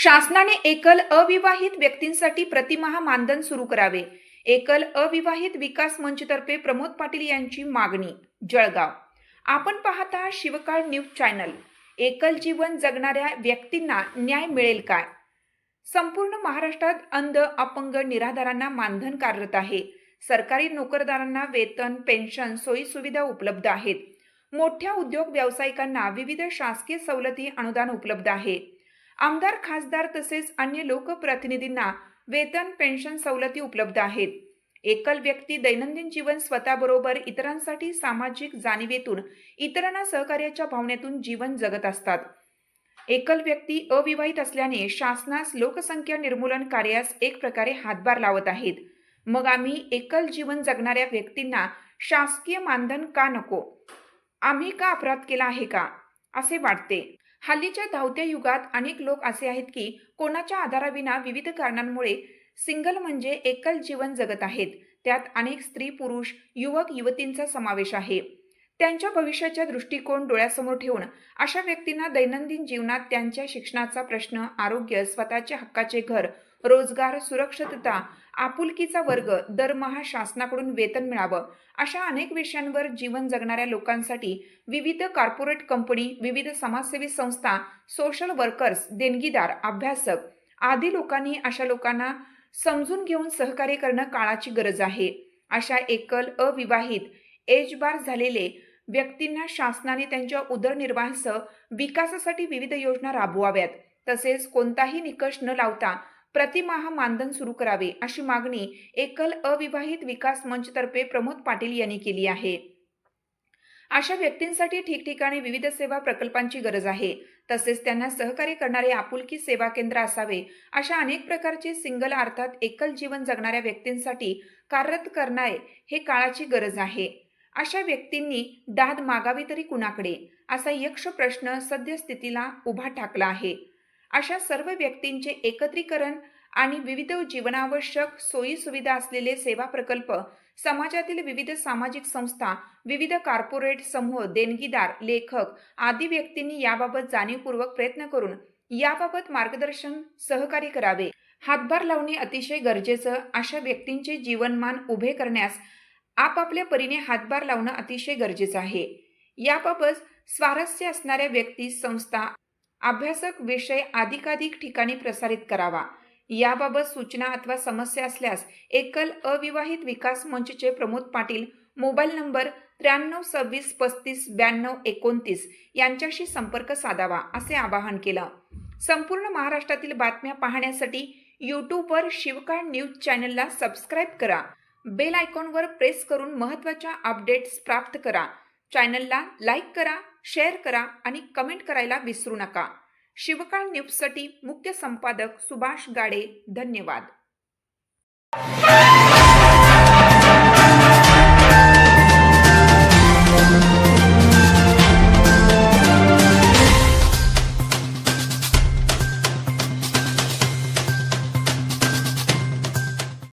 शासनाने एकल अविवाहित व्यक्तींसाठी प्रतिमहा मानधन सुरू करावे. एकल अविवाहित विकास मंचतर्फे प्रमोद पाटील यांची मागणी जळगाव. आपण पाहता शिवकाळ न्यूज चॅनल. एकल जीवन जगणाऱ्या व्यक्तींना न्याय मिळेल काय? संपूर्ण महाराष्ट्रात अंध अपंग निराधारांना मानधन कार्यरत आहे. सरकारी नोकरदारांना वेतन पेन्शन सोयी सुविधा उपलब्ध आहेत. मोठ्या उद्योग व्यावसायिकांना विविध शासकीय सवलती अनुदान उपलब्ध आहे. आमदार खासदार तसेच अन्य लोकप्रतिनिधींना वेतन पेन्शन सवलती उपलब्ध आहेत. एकल व्यक्ती दैनंदिन जीवन स्वतःबरोबर इतरांसाठी सामाजिक जाणीवेतून इतरांना सहकार्याच्या भावनेतून जीवन जगत असतात. एकल व्यक्ती अविवाहित असल्याने शासनास लोकसंख्या निर्मूलन कार्यास एक प्रकारे हातभार लावत आहेत. मग आम्ही एकल जीवन जगणाऱ्या व्यक्तींना शासकीय मानधन का नको? आम्ही का अपराध केला आहे का? असे वाटते. हल्लीच्या धावत्या युगात अनेक लोक असे आहेत की कोणाच्या आधाराविना विविध कारणांमुळे सिंगल म्हणजे एकल जीवन जगत आहेत. त्यात अनेक स्त्री पुरुष युवक युवतींचा समावेश आहे. त्यांच्या भविष्याच्या दृष्टिकोन डोळ्यासमोर ठेवून अशा व्यक्तींना दैनंदिन जीवनात त्यांच्या शिक्षणाचा प्रश्न आरोग्य स्वतःचे हक्काचे घर रोजगार सुरक्षितता आपुलकीचा वर्ग दरमहा शासनाकडून वेतन मिळावं अशा अनेक विषयांवर जीवन जगणाऱ्या लोकांसाठी विविध कॉर्पोरेट कंपनी विविध समाजसेवी संस्था सोशल वर्कर्स देणगीदार अभ्यासक आदी लोकांनी अशा लोकांना समजून घेऊन सहकार्य करणं काळाची गरज आहे. अशा एकल अविवाहित एजबार झालेले व्यक्तींना शासनाने त्यांच्या उदरनिर्वाहासह विकासासाठी विविध योजना राबवाव्यात. तसेच कोणताही निकष न लावता प्रतिमाह मानधन सुरू करावे अशी मागणी एकल अविवाहित विकास मंचतर्फे प्रमोद पाटील यांनी केली आहे. अशा व्यक्तींसाठी ठिकठिकाणी विविध सेवा प्रकल्पांची गरज आहे. तसेच त्यांना सहकार्य करणारे आपुलकी सेवा केंद्र असावे अशा अनेक प्रकारचे सिंगल अर्थात एकल जीवन जगणाऱ्या व्यक्तींसाठी कार्यरत करणारे हे काळाची गरज आहे. अशा व्यक्तींनी दाद मागावी तरी कुणाकडे? असा यक्ष प्रश्न सद्यस्थितीला उभा ठाकला आहे. अशा सर्व व्यक्तींचे एकत्रीकरण आणि विविध जीवनावश्यक सोयी सुविधा असलेले सेवा प्रकल्प समाजातील विविध सामाजिक संस्था विविध कॉर्पोरेट समूह देणगीदार लेखक आदी व्यक्तींनी याबाबत जाणीवपूर्वक प्रयत्न करून याबाबत मार्गदर्शन सहकार्य करावे. हातभार लावणे अतिशय गरजेचं अशा व्यक्तींचे जीवनमान उभे करण्यास आपापल्या परीने हातभार लावणं अतिशय गरजेचं आहे. याबाबत स्वारस्य असणाऱ्या व्यक्ती संस्था अभ्यासक विषय अधिकाधिक ठिकाणी प्रसारित करावा. याबाबत सूचना अथवा समस्या असल्यास एकल अविवाहित विकास मंचचे प्रमोद पाटील मोबाईल नंबर त्र्याण्णव सव्वीस पस्तीस ब्याण्णव एकोणतीस यांच्याशी संपर्क साधावा असे आवाहन केलं. संपूर्ण महाराष्ट्रातील बातम्या पाहण्यासाठी यूट्यूबवर शिवकाळ न्यूज चॅनलला सबस्क्राईब करा. बेल आयकॉनवर प्रेस करून महत्त्वाच्या अपडेट्स प्राप्त करा. चॅनलला लाईक करा. शेअर करा आणि कमेंट करायला विसरू नका. शिवकाळ न्यूजसाठी मुख्य संपादक सुभाष गाडे धन्यवाद.